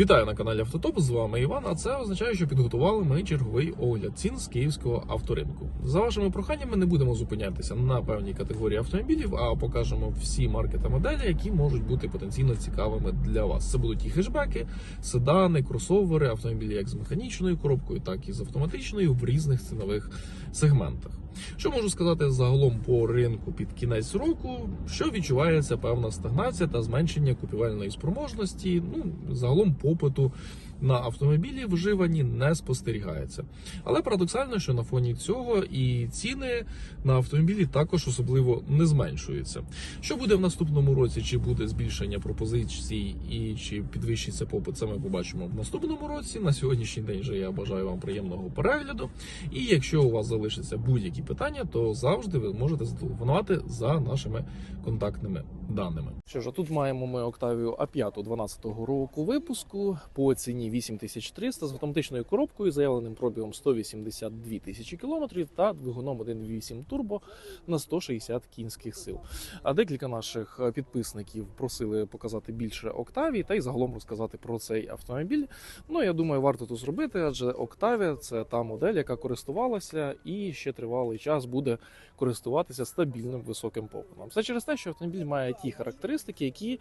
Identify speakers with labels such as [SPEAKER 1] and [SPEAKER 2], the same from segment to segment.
[SPEAKER 1] Вітаю на каналі Автотоп. З вами Іван. А це означає, що підготували ми черговий огляд цін з київського авторинку. За вашими проханнями не будемо зупинятися на певній категорії автомобілів, а покажемо всі марки та моделі, які можуть бути потенційно цікавими для вас. Це будуть і хешбеки, седани, кросовери, автомобілі як з механічною коробкою, так і з автоматичною в різних цінових сегментах. Що можу сказати загалом по ринку під кінець року, що відчувається певна стагнація та зменшення купівельної спроможності, ну загалом попиту на автомобілі вживані не спостерігається. Але парадоксально, що на фоні цього і ціни на автомобілі також особливо не зменшуються. Що буде в наступному році? Чи буде збільшення пропозицій і чи підвищиться попит? Це ми побачимо в наступному році. На сьогоднішній день же я бажаю вам приємного перегляду. І якщо у вас залишаться будь-які питання, то завжди ви можете зателефонувати за нашими контактними даними. Що ж, а тут маємо ми Октавію А5 12 року випуску по ціні 8300 з автоматичною коробкою, заявленим пробігом 182 тисячі кілометрів та двигуном 1.8 турбо на 160 кінських сил. А декілька наших е, підписників просили показати більше Октавії та й загалом розказати про цей автомобіль. Ну я думаю, варто тут зробити, адже Октавія це та модель, яка користувалася і ще тривалий час буде користуватися стабільним високим попитом. Це через те, що автомобіль має ті характеристики, які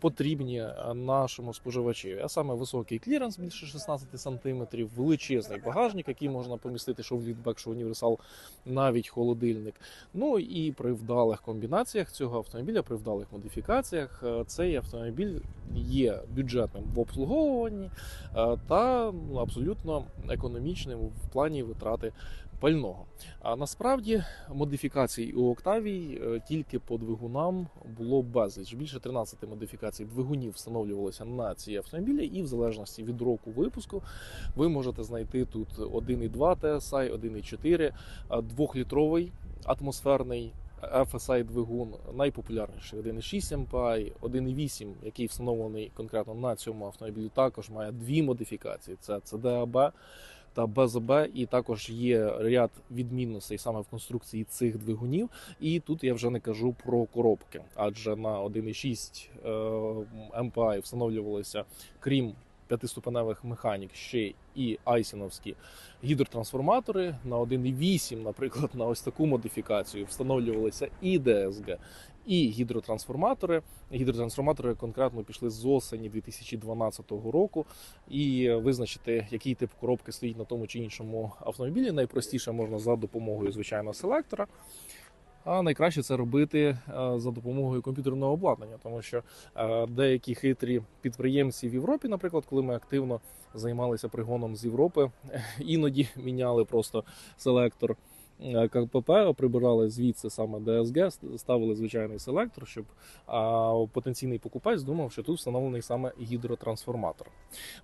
[SPEAKER 1] потрібні е, нашому споживачеві, а саме високий кліренс більше 16 см, величезний багажник, який можна помістити що в літбек, що в універсал, навіть холодильник. Ну і при вдалих комбінаціях цього автомобіля, при вдалих модифікаціях, е, цей автомобіль є бюджетним в обслуговуванні е, та ну, абсолютно економічним в плані витрати пального. А насправді модифікацій у Октавії е, тільки по двигунам було безліч. Більше 13 модифікацій двигунів встановлювалося на ці автомобілі, і в залежності від року випуску ви можете знайти тут 1.2 TSI, 1.4, а двохлітровий атмосферний. FSI двигун найпопулярніший 1.6 MPI, 1.8, який встановлений конкретно на цьому автомобілі, також має дві модифікації: це CDAB та БЗБ, і також є ряд відмінностей саме в конструкції цих двигунів. І тут я вже не кажу про коробки, адже на 1.6 МПА MPI встановлювалися крім п'ятиступеневих механік ще і айсіновські гідротрансформатори на 1.8, наприклад, на ось таку модифікацію встановлювалися і ДСГ, і гідротрансформатори. Гідротрансформатори конкретно пішли з осені 2012 року. І визначити, який тип коробки стоїть на тому чи іншому автомобілі, найпростіше можна за допомогою звичайного селектора. А найкраще це робити е, за допомогою комп'ютерного обладнання, тому що е, деякі хитрі підприємці в Європі, наприклад, коли ми активно займалися пригоном з Європи, іноді міняли просто селектор е, КПП, прибирали звідси саме ДСГ, ставили звичайний селектор, щоб потенційний покупець думав, що тут встановлений саме гідротрансформатор.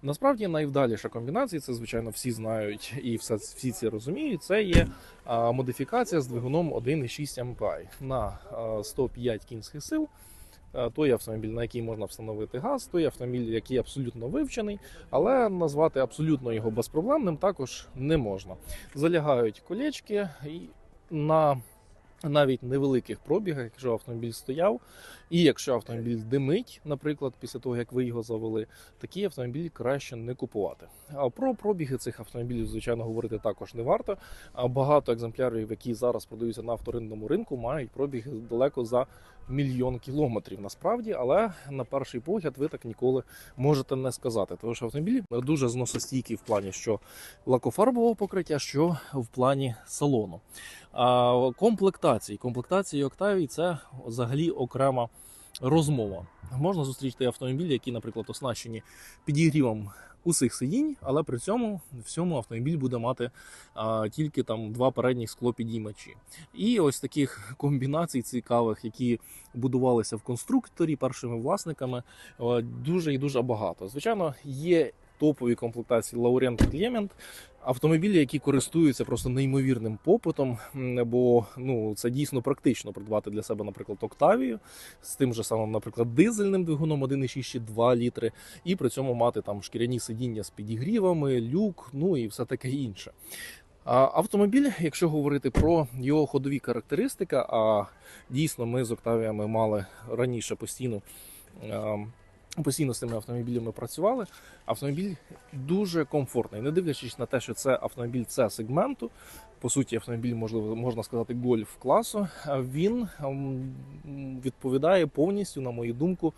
[SPEAKER 1] Насправді найвдаліша комбінація, це звичайно всі знають і всі ці розуміють. Це є модифікація з двигуном 1,6 MPI на а, 105 кінських сил. А, Той автомобіль, на який можна встановити газ, той автомобіль, який абсолютно вивчений, але назвати абсолютно його безпроблемним також не можна. Залягають колечки і на навіть невеликих пробігах, якщо автомобіль стояв, і якщо автомобіль димить, наприклад, після того як ви його завели, такі автомобілі краще не купувати. А про пробіги цих автомобілів, звичайно, говорити також не варто. Багато екземплярів, які зараз продаються на авторинному ринку, мають пробіги далеко за мільйон кілометрів. Насправді, але на перший погляд ви так ніколи можете не сказати. Тому що автомобілі дуже зносостійкий в плані що лакофарбового покриття, що в плані салону. А комплектації. Комплектації Octavia це взагалі окрема розмова. Можна зустріти автомобілі, які, наприклад, оснащені підігрівом усіх сидінь, але при цьому всьому автомобіль буде мати а, тільки там два передніх склопідіймачі. І ось таких комбінацій цікавих, які будувалися в конструкторі першими власниками, дуже і дуже багато. Звичайно, є топові комплектації Laurent Clement, автомобілі, які користуються просто неймовірним попитом, бо ну це дійсно практично придбати для себе, наприклад, Октавію з тим же самим, наприклад, дизельним двигуном 1,6 чи 2 літри, і при цьому мати там шкіряні сидіння з підігрівами, люк, ну і все таке інше. Автомобіль, якщо говорити про його ходові характеристики, а дійсно ми з Октавіями мали раніше постійно. Постійно з цими автомобілями працювали. Автомобіль дуже комфортний, не дивлячись на те, що це автомобіль це сегменту. По суті, автомобіль можливо можна сказати гольф класу. Він ем, відповідає повністю, на мою думку,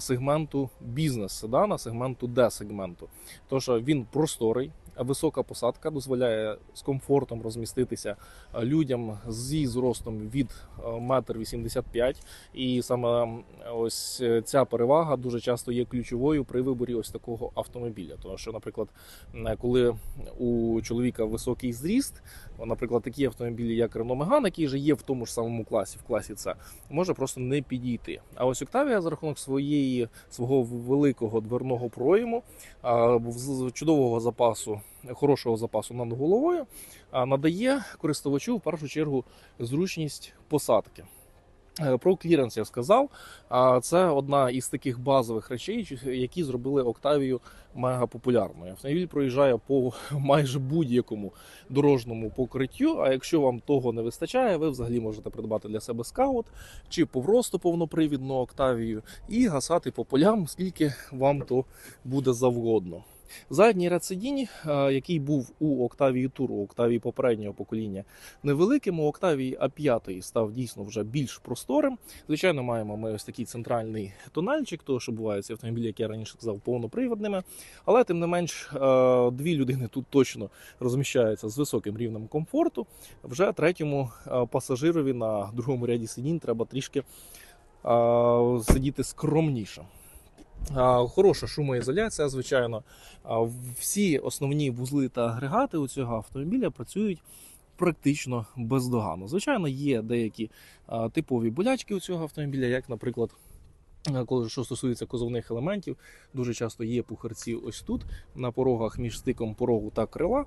[SPEAKER 1] сегменту бізнес-седана, сегменту D-сегменту. Тож а, він просторий, висока посадка дозволяє з комфортом розміститися людям зі зростом від а, метр вісімдесят п'ять. І саме ось е, ця перевага дуже часто є ключовою при виборі ось такого автомобіля. Тому що, наприклад, коли у чоловіка високий зріст, наприклад, такі автомобілі, як Renault Megane, який же є в тому ж самому класі, в класі С, може просто не підійти. А ось Octavia за рахунок своєї свого великого дверного пройму, чудового запасу, хорошого запасу над головою, надає користувачу в першу чергу зручність посадки. Е, Про кліренс я сказав. Це одна із таких базових речей, які зробили Октавію мега популярною. Автомобіль проїжджає по майже будь-якому дорожньому покриттю. А якщо вам того не вистачає, ви взагалі можете придбати для себе скаут чи просто повнопривідну Октавію і гасати по полям, скільки вам то буде завгодно. Задній ряд сидінь, е, який був у Октавії Тур, у Октавії попереднього покоління, невеликим. У Октавії А5 став дійсно вже більш просторим. Звичайно, маємо ми ось такий центральний тональчик, того що бувають ці автомобілі, як я раніше сказав, повноприводними. Але тим не менш, е, дві людини тут точно розміщаються з високим рівнем комфорту. Вже третьому е, пасажирові на другому ряді сидінь треба трішки сидіти скромніше. Хороша шумоізоляція, звичайно. Всі основні вузли та агрегати у цього автомобіля працюють практично бездоганно. Звичайно, є деякі типові болячки у цього автомобіля, як, наприклад, коли що стосується козовних елементів, дуже часто є пухарці ось тут, на порогах між стиком порогу та крила.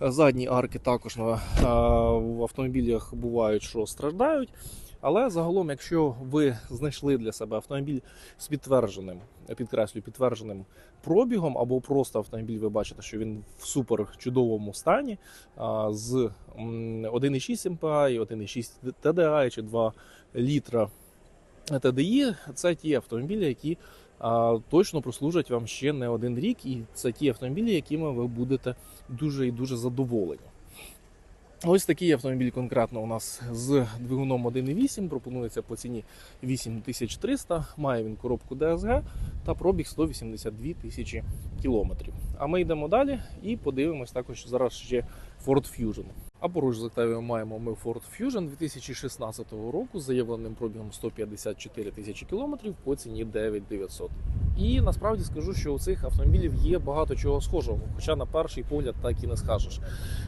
[SPEAKER 1] Задні арки також в автомобілях бувають, що страждають. Але загалом, якщо ви знайшли для себе автомобіль з підтвердженим, я підкреслюю, підтвердженим пробігом, або просто автомобіль, ви бачите, що він в супер чудовому стані з 1,6 МПА і 1,6 TDI чи 2 літра TDI, це ті автомобілі, які точно прослужать вам ще не один рік, і це ті автомобілі, якими ви будете дуже і дуже задоволені. Ось такий автомобіль конкретно у нас з двигуном 1.8 пропонується по ціні 8300. Має він коробку DSG та пробіг 182 тисячі кілометрів. А ми йдемо далі і подивимось також зараз ще Ford Fusion. А поруч з Octavia маємо ми Ford Fusion 2016 року з заявленим пробігом 154 тисячі кілометрів по ціні 9900. І насправді скажу, що у цих автомобілів є багато чого схожого, хоча на перший погляд так і не скажеш.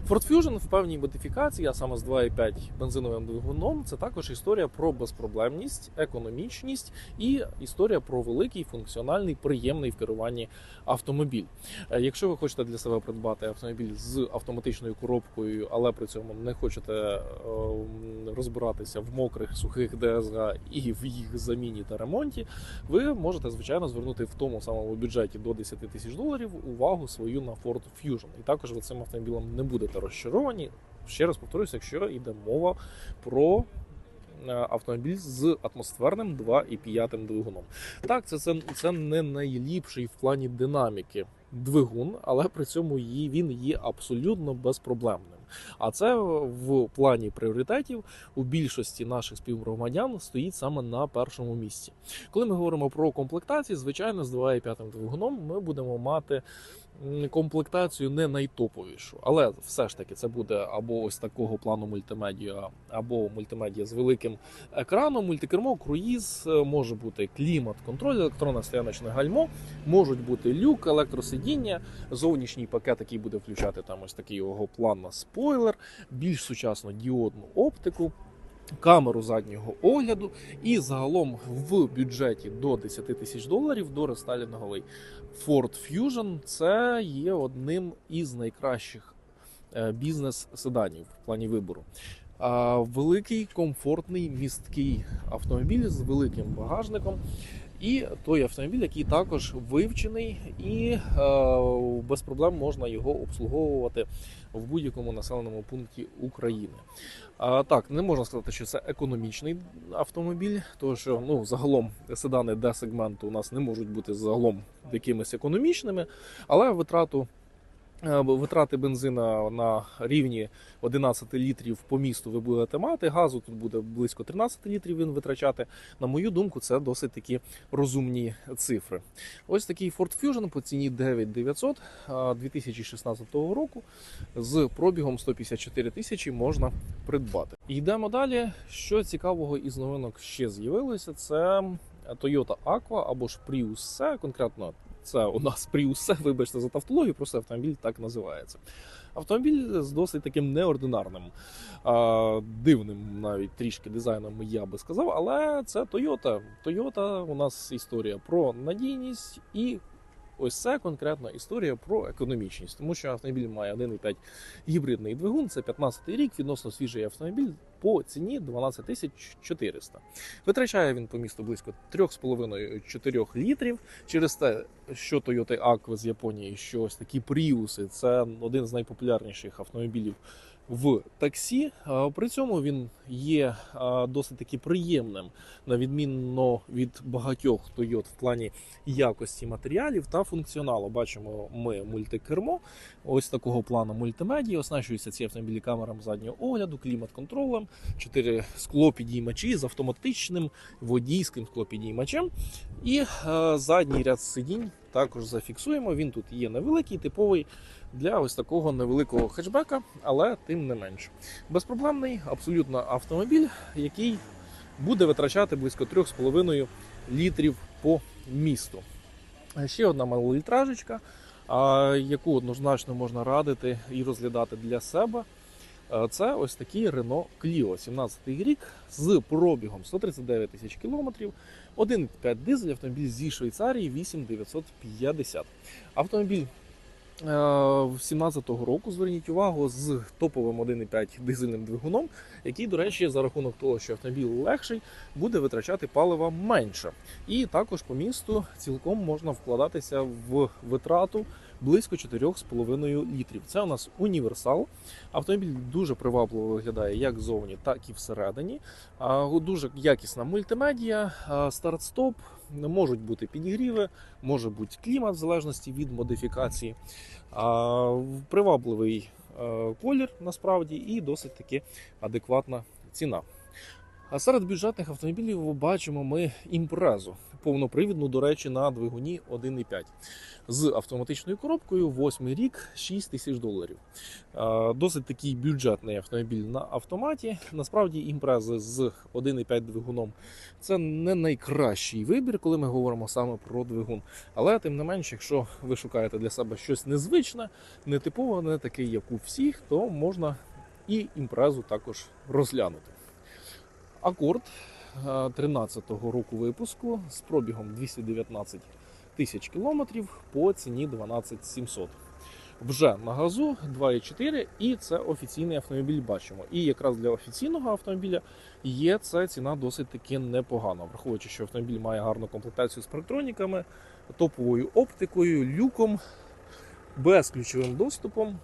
[SPEAKER 1] Ford Fusion в певній модифікації, а саме з 2,5 бензиновим двигуном, це також історія про безпроблемність, економічність і історія про великий функціональний, приємний в керуванні автомобіль. Е, Якщо ви хочете для себе придбати автомобіль з автоматичною коробкою, але при цьому не хочете е, розбиратися в мокрих сухих ДСГ і в їх заміні та ремонті, ви можете звичайно звернути в тому самому бюджеті до 10 тисяч доларів увагу свою на Ford Fusion. І також ви цим автомобілем не будете розчаровані. Ще раз повторюся, якщо йде мова про е, автомобіль з атмосферним 2,5 двигуном. Так, це, це, це не найліпший в плані динаміки двигун, але при цьому він є абсолютно безпроблемним. А це в плані пріоритетів у більшості наших співгромадян стоїть саме на першому місці. Коли ми говоримо про комплектації, звичайно, з 2,5 двигуном ми будемо мати комплектацію не найтоповішу, але все ж таки це буде або ось такого плану мультимедіа, або мультимедіа з великим екраном, мультикермо, круїз, е, може бути клімат, контроль, електронне стояночне гальмо, можуть бути люк, електросидіння, зовнішній пакет, який буде включати там ось такий його план на спойлер, більш сучасну діодну оптику. Камеру заднього огляду і загалом в бюджеті до 10 тисяч доларів до рестайлінговий Ford Fusion це є одним із найкращих е, бізнес-седанів в плані вибору. Великий, комфортний, місткий автомобіль з великим багажником. І той автомобіль, який також вивчений, і е, без проблем можна його обслуговувати в будь-якому населеному пункті України. Так, не можна сказати, що це економічний автомобіль, тому що ну, загалом седани D-сегменту у нас не можуть бути загалом якимись економічними, але витрату. Е, Витрати бензина на рівні 11 літрів по місту ви будете мати. Газу тут буде близько 13 літрів він витрачати. На мою думку, це досить такі розумні цифри. Ось такий Ford Fusion по ціні 9900 а, 2016 року з пробігом 154 тисячі можна придбати. Йдемо далі. Що цікавого із новинок ще з'явилося, це Toyota Aqua або ж Prius конкретно це у нас Prius вибачте за тавтологію, просто автомобіль так називається. Автомобіль з досить таким неординарним, а, дивним навіть трішки дизайном, я би сказав, але це Toyota. Toyota у нас історія про надійність і. Ось це конкретна історія про економічність, тому що автомобіль має 1,5 гібридний двигун. Це 15-й рік, відносно свіжий автомобіль по ціні 12 тисяч 400. Витрачає він по місту близько 3,5-4 літрів. Через те, що Toyota Aqua з Японії, що ось такі Prius, це один з найпопулярніших автомобілів в таксі. При цьому він є досить таки приємним, на відмінно від багатьох Toyota в плані якості матеріалів та функціоналу. Бачимо ми мультикермо, ось такого плану мультимедії. Оснащуються ці автомобілі камерами заднього огляду, клімат-контролем, 4 склопідіймачі з автоматичним водійським склопідіймачем. І задній ряд сидінь також зафіксуємо. Він тут є невеликий, типовий для ось такого невеликого хетчбека, але тим не менш. Безпроблемний абсолютно автомобіль, який буде витрачати близько 3,5 літрів по місту. Е, Ще одна малолітражечка, яку однозначно можна радити і розглядати для себе. Е, Це ось такий Renault Clio 17 рік з пробігом 139 тисяч кілометрів, 1,5 дизель, автомобіль зі Швейцарії 8950. Автомобіль е, 17-го року, зверніть увагу, з топовим 1,5 дизельним двигуном, який, до речі, за рахунок того, що автомобіль легший, буде витрачати палива менше. І також по місту цілком можна вкладатися в витрату близько 4,5 літрів. Це у нас універсал. Автомобіль дуже привабливо виглядає як ззовні, так і всередині. Дуже якісна мультимедія, старт-стоп, можуть бути підігріви, може бути клімат в залежності від модифікації. Привабливий колір насправді і досить таки адекватна ціна. А серед бюджетних автомобілів бачимо ми імпрезу повнопривідну, до речі, на двигуні 1,5 з автоматичною коробкою, 8 рік, 6 тисяч доларів. Досить такий бюджетний автомобіль на автоматі. Насправді імпрези з 1,5 двигуном це не найкращий вибір, коли ми говоримо саме про двигун. Але тим не менш, якщо ви шукаєте для себе щось незвичне, нетипове, не таке, як у всіх, то можна і імпрезу також розглянути. Акорд 13-го року випуску з пробігом 219 тисяч кілометрів по ціні 12 700. Вже на газу 2,4 і це офіційний автомобіль бачимо. І якраз для офіційного автомобіля є ця ціна досить таки непогана, враховуючи, що автомобіль має гарну комплектацію з парктроніками, топовою оптикою, люком, безключовим доступом,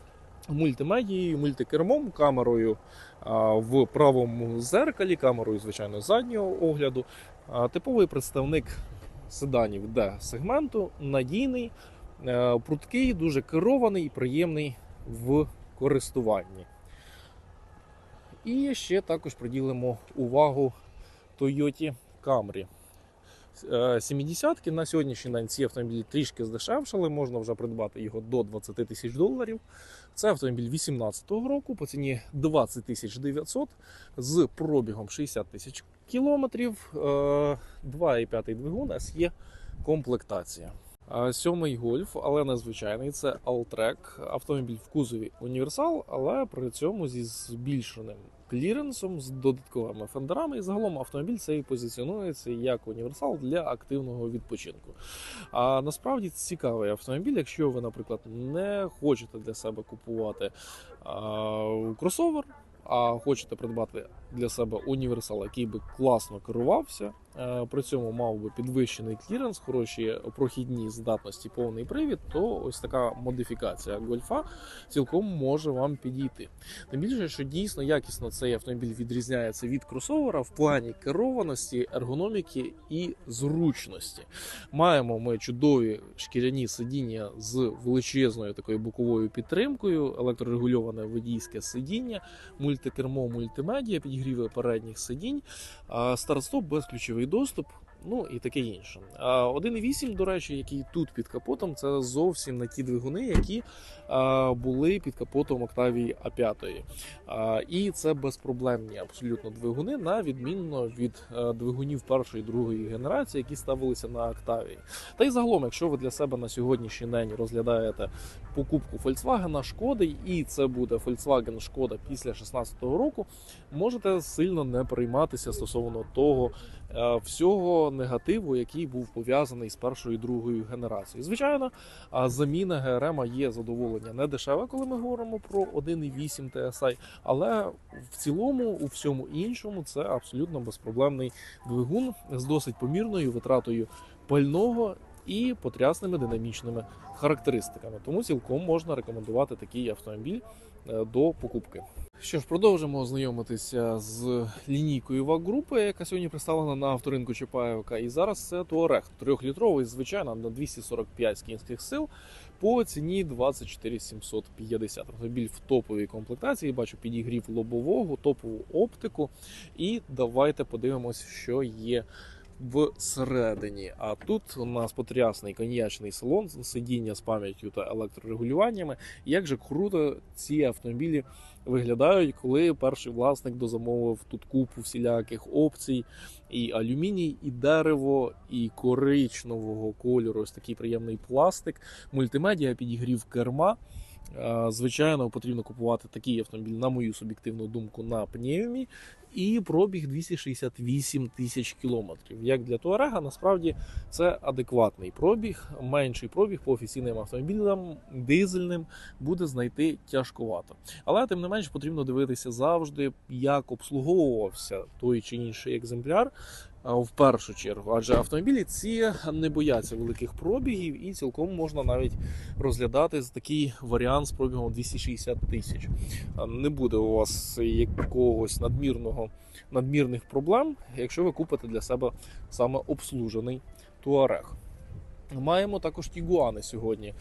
[SPEAKER 1] мультимедією, мультикермом, камерою в правому зеркалі, камерою, звичайно, заднього огляду. Типовий представник седанів D-сегменту, надійний, е, пруткий, дуже керований і приємний в користуванні. І ще також приділимо увагу Toyota Camry. Е, 70-ки на сьогоднішній день ці автомобілі трішки здешевшали, можна вже придбати його до 20 тисяч доларів. Це автомобіль 18-го року по ціні 20 тисяч 900 з пробігом 60 тисяч кілометрів. Е, 2,5 двигун SE комплектація. Сьомий гольф, але незвичайний. Це Alltrack. Автомобіль в кузові універсал, але при цьому зі збільшеним кліренсом, з додатковими фендерами. І загалом автомобіль цей позиціонується як універсал для активного відпочинку. А насправді цікавий автомобіль, якщо ви, наприклад, не хочете для себе купувати а, кросовер, а хочете придбати для себе універсал, який би класно керувався, е, при цьому мав би підвищений кліренс, хороші прохідні здатності, повний привід, то ось така модифікація гольфа цілком може вам підійти. Тим більше, що дійсно якісно цей автомобіль відрізняється від кросовера в плані керованості, ергономіки і зручності. Маємо ми чудові шкіряні сидіння з величезною такою боковою підтримкою, електрорегульоване водійське сидіння, мультикермо, мультимедіа, підігріви передніх сидінь, старт-стоп, безключовий доступ. Ну і таке інше. А 1.8, до речі, який тут під капотом, це зовсім не ті двигуни, які були під капотом Octavia A5. І це безпроблемні абсолютно двигуни, на відмінно від е, двигунів першої і другої генерації, які ставилися на Octavia. Та й загалом, якщо ви для себе на сьогоднішній день розглядаєте покупку Volkswagen, Шкоди, і це буде Volkswagen Шкода після 2016 року, можете сильно не прийматися стосовно того всього негативу, який був пов'язаний з першою і другою генерацією. Звичайно, заміна ГРМ є задоволення не дешеве, коли ми говоримо про 1.8 TSI, але в цілому, у всьому іншому, це абсолютно безпроблемний двигун з досить помірною витратою пального і потрясними динамічними характеристиками. Тому цілком можна рекомендувати такий автомобіль е, до покупки. Що ж, продовжимо знайомитися з лінійкою ВАГ групи, яка сьогодні представлена на авторинку Чапаєвка. І зараз це Touareg трьохлітровий, звичайно, на 245 кінських сил по ціні 24 750. Автомобіль в топовій комплектації. Бачу підігрів лобового, топову оптику. І давайте подивимось, що є всередині. А тут у нас потрясний коньячний салон, сидіння з пам'яттю та електрорегулюваннями. Як же круто ці автомобілі виглядають, коли перший власник дозамовив тут купу всіляких опцій, і алюміній, і дерево, і коричневого кольору. Ось такий приємний пластик, мультимедіа, підігрів керма. Звичайно, потрібно купувати такий автомобіль, на мою суб'єктивну думку, на пневмі. І пробіг 268 тисяч кілометрів. Як для Туарега, насправді це адекватний пробіг. Менший пробіг по офіційним автомобілям, дизельним буде знайти тяжковато. Але тим не менш потрібно дивитися завжди, як обслуговувався той чи інший екземпляр. В першу чергу, адже автомобілі ці не бояться великих пробігів, і цілком можна навіть розглядати такий варіант з пробігом 260 тисяч. Не буде у вас якогось надмірного надмірних проблем, якщо ви купите для себе саме обслужений Туарег. Маємо також Тігуани сьогодні.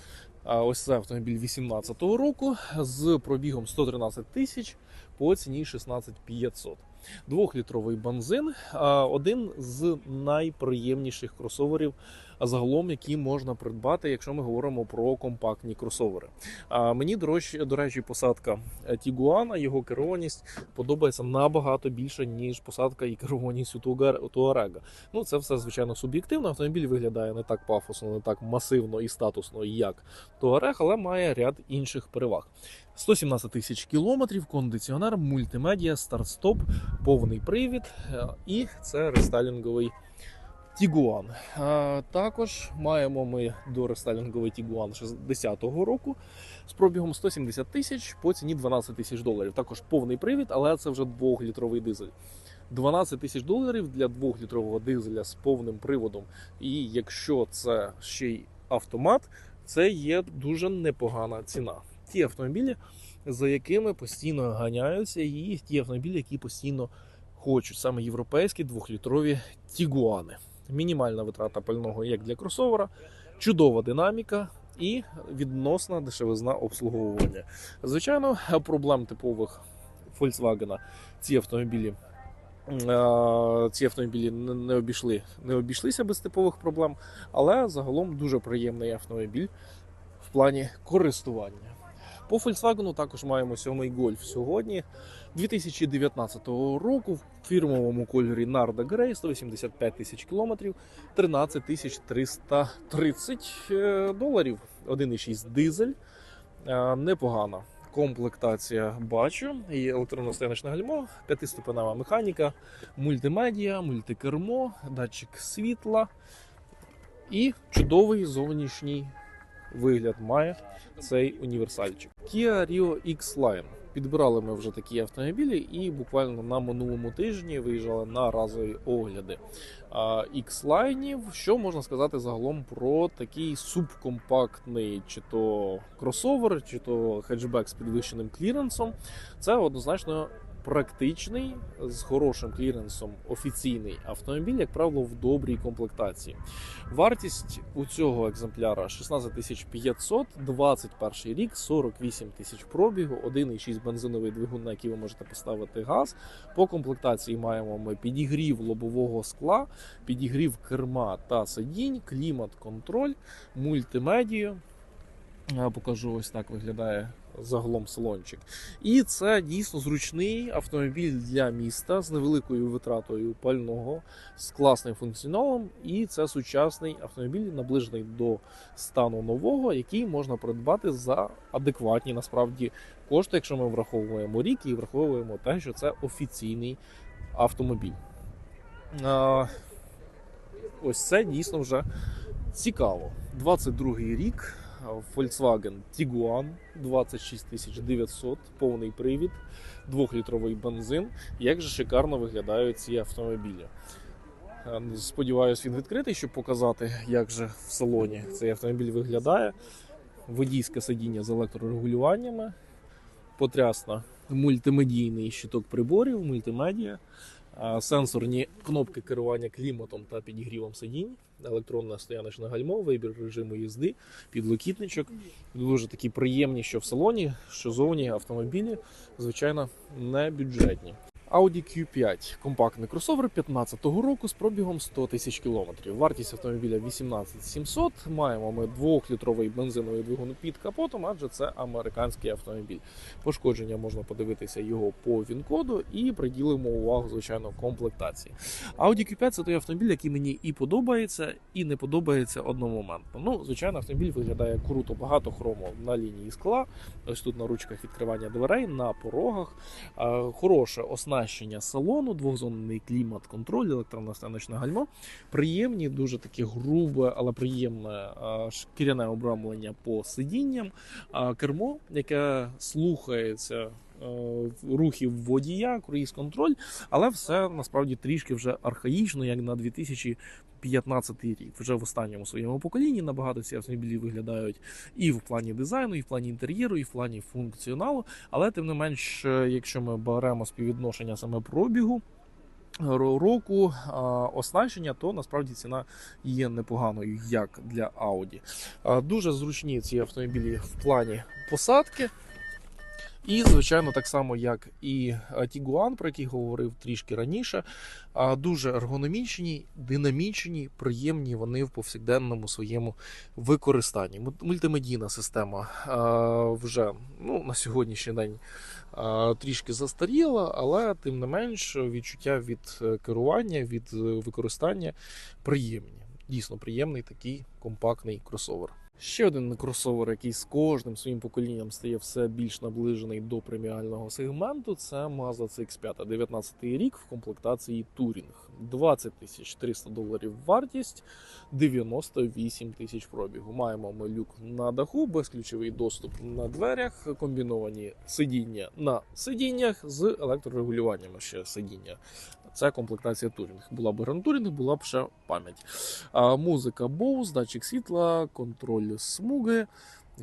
[SPEAKER 1] Ось це автомобіль 2018 року з пробігом 113 тисяч по ціні 16 500. Двохлітровий бензин, один з найприємніших кросоверів а загалом, які можна придбати, якщо ми говоримо про компактні кросовери. А мені до речі, посадка Тігуана, його керованість подобається набагато більше, ніж посадка і керованість у Туарега. Ну це все звичайно суб'єктивно. Автомобіль виглядає не так пафосно, не так масивно і статусно, як Туарег, але має ряд інших переваг. 117 тисяч кілометрів, кондиціонер, мультимедіа, старт-стоп, повний привід е, і це рестайлінговий Тігуан. Також маємо ми до рестайлінговий Тігуан 60-го року з пробігом 170 тисяч по ціні 12 тисяч доларів. Також повний привід, але це вже двохлітровий дизель. 12 тисяч доларів для двохлітрового дизеля з повним приводом. І якщо це ще й автомат, це є дуже непогана ціна. Ті автомобілі, за якими постійно ганяються, і ті автомобілі, які постійно хочуть саме європейські двохлітрові Тігуани. Мінімальна витрата пального як для кросовера, чудова динаміка і відносна дешевизна обслуговування. Звичайно, проблем типових Volkswagen ці автомобілі. Ці автомобілі не обійшли, не обійшлися без типових проблем, але загалом дуже приємний автомобіль в плані користування. По Volkswagen також маємо сьомий гольф сьогодні 2019 року в фірмовому кольорі Narda Grey 185 тисяч кілометрів, 13 тисяч 330 е, доларів. 1,6 дизель. Е, Непогана комплектація бачу. І електронно-стояночне гальмо, п'ятиступенева механіка, мультимедіа, мультикермо, датчик світла і чудовий зовнішній вигляд має цей універсальчик. Kia Rio X-Line. Підбирали ми вже такі автомобілі, і буквально на минулому тижні виїжджали на разові огляди X-Line. Що можна сказати загалом про такий субкомпактний, чи то кросовер, чи то хеджбек з підвищеним кліренсом. Це однозначно практичний з хорошим кліренсом офіційний автомобіль, як правило, в добрій комплектації. Вартість у цього екземпляра 16 500, 21 рік, 48 тисяч пробігу, 1,6 бензиновий двигун, на який ви можете поставити газ. По комплектації маємо ми підігрів лобового скла, підігрів керма та сидінь, клімат-контроль, мультимедію. Я покажу ось так виглядає загалом салончик. І це дійсно зручний автомобіль для міста з невеликою витратою пального, з класним функціоналом. І це сучасний автомобіль, наближений до стану нового, який можна придбати за адекватні насправді кошти, якщо ми враховуємо рік і враховуємо те, що це офіційний автомобіль. Ось це дійсно вже цікаво. 22 рік. Volkswagen Tiguan 26 900, повний привід, 2-літровий бензин. Як же шикарно виглядають ці автомобілі. Сподіваюсь, він відкритий, щоб показати, як же в салоні цей автомобіль виглядає. Водійське сидіння з електрорегулюваннями, потрясно мультимедійний щиток приборів, мультимедіа, а, сенсорні кнопки керування кліматом та підігрівом сидінь, електронне стояночна гальмо, вибір режиму їзди, підлокітничок. Дуже такі приємні, що в салоні, що зовні автомобілі, звичайно, не бюджетні. Audi Q5 компактний кросовер 15-го року з пробігом 100 тисяч кілометрів. Вартість автомобіля 18 700. Маємо ми 2-літровий бензиновий двигун під капотом, адже це американський автомобіль. Пошкодження можна подивитися його по він-коду і приділимо увагу, звичайно, комплектації. Audi Q5 це той автомобіль, який мені і подобається, і не подобається одномоментно. Ну, звичайно, автомобіль виглядає круто, багато хрому на лінії скла. Ось тут на ручках відкривання дверей, на порогах. Е, Хороше оснащення салону, двохзонний клімат, контроль, електронне станочне гальмо. Приємні, дуже таке грубе, але приємне шкіряне обрамлення по сидінням. Кермо, яке слухається рухів водія, круїз контроль, але все насправді трішки вже архаїчно, як на 2015 рік. Вже в останньому своєму поколінні набагато ці автомобілі виглядають і в плані дизайну, і в плані інтер'єру, і в плані функціоналу. Але тим не менш, е, якщо ми беремо співвідношення саме пробігу. Року а, оснащення, то насправді ціна є непоганою, як для Audi. Дуже зручні ці автомобілі в плані посадки. І, звичайно, так само, як і а, Tiguan, про який говорив трішки раніше, дуже ергономічні, динамічні, приємні вони в повсякденному своєму використанні. Мультимедійна система вже ну, на сьогоднішній день трішки застаріла, але тим не менш відчуття від е, керування, від е, використання приємні. Дійсно приємний такий компактний кросовер. Ще один кросовер, який з кожним своїм поколінням стає все більш наближений до преміального сегменту, це Mazda CX-5, 19 рік в комплектації Touring. 20 тисяч 300 доларів вартість, 98 тисяч пробігу. Маємо ми люк на даху, безключовий доступ на дверях, комбіновані сидіння на сидіннях з електрорегулюваннями ще сидіння. Це комплектація Турінг. Була б Грантурінг, була б ще пам'ять. А, музика Bose, датчик світла, контроль смуги,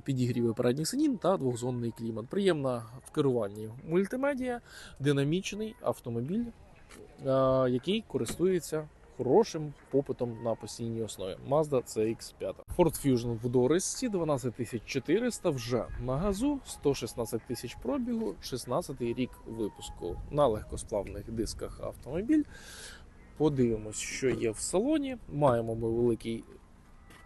[SPEAKER 1] підігріви передніх сидінь та двохзонний клімат. Приємна в керуванні мультимедіа, динамічний автомобіль, а, який користується хорошим попитом на постійній основі. Mazda CX-5. Ford Fusion в Дорисці 12400 вже на газу, 116 тисяч пробігу, 16 рік випуску на легкосплавних дисках автомобіль. Подивимось, що є в салоні. Маємо ми великий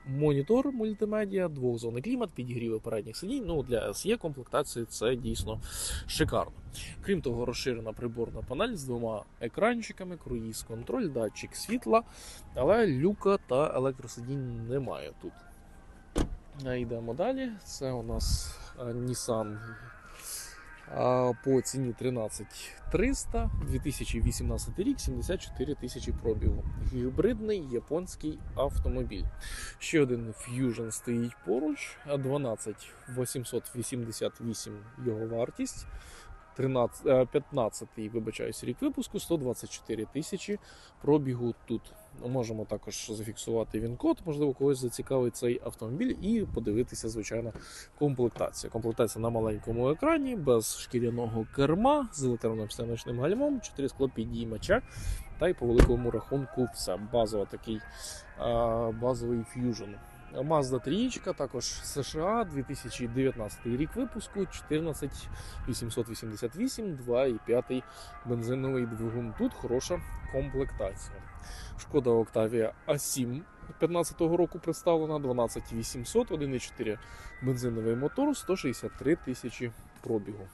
[SPEAKER 1] монітор мультимедіа, двохзонний клімат, підігріви передніх сидінь. Ну для SE комплектації це дійсно шикарно. Крім того, розширена приборна панель з двома екранчиками, круїз контроль, датчик світла, але люка та електросидінь немає тут. Йдемо далі. Це у нас е, Nissan по ціні 13 300, 2018 рік, 74 тисячі пробігу. Гібридний японський автомобіль. Ще один Fusion стоїть поруч, а 12 888 його вартість. 13, е, 15 вибачаюсь, рік випуску, 124 тисячі пробігу тут. Можемо також зафіксувати він-код, можливо, когось зацікавить цей автомобіль і подивитися, звичайно, комплектація. Комплектація на маленькому екрані, без шкіряного керма, з електронним стеночним гальмом, 4 склопідіймача. Та й по великому рахунку все. Базова такий базовий Fusion. Mazda 3, також США, 2019 рік випуску, 14888, 2,5 бензиновий двигун. Тут хороша комплектація. Шкода Octavia A7 2015 року представлена 12800, 1,4 бензиновий мотор, 163 тисячі пробігу.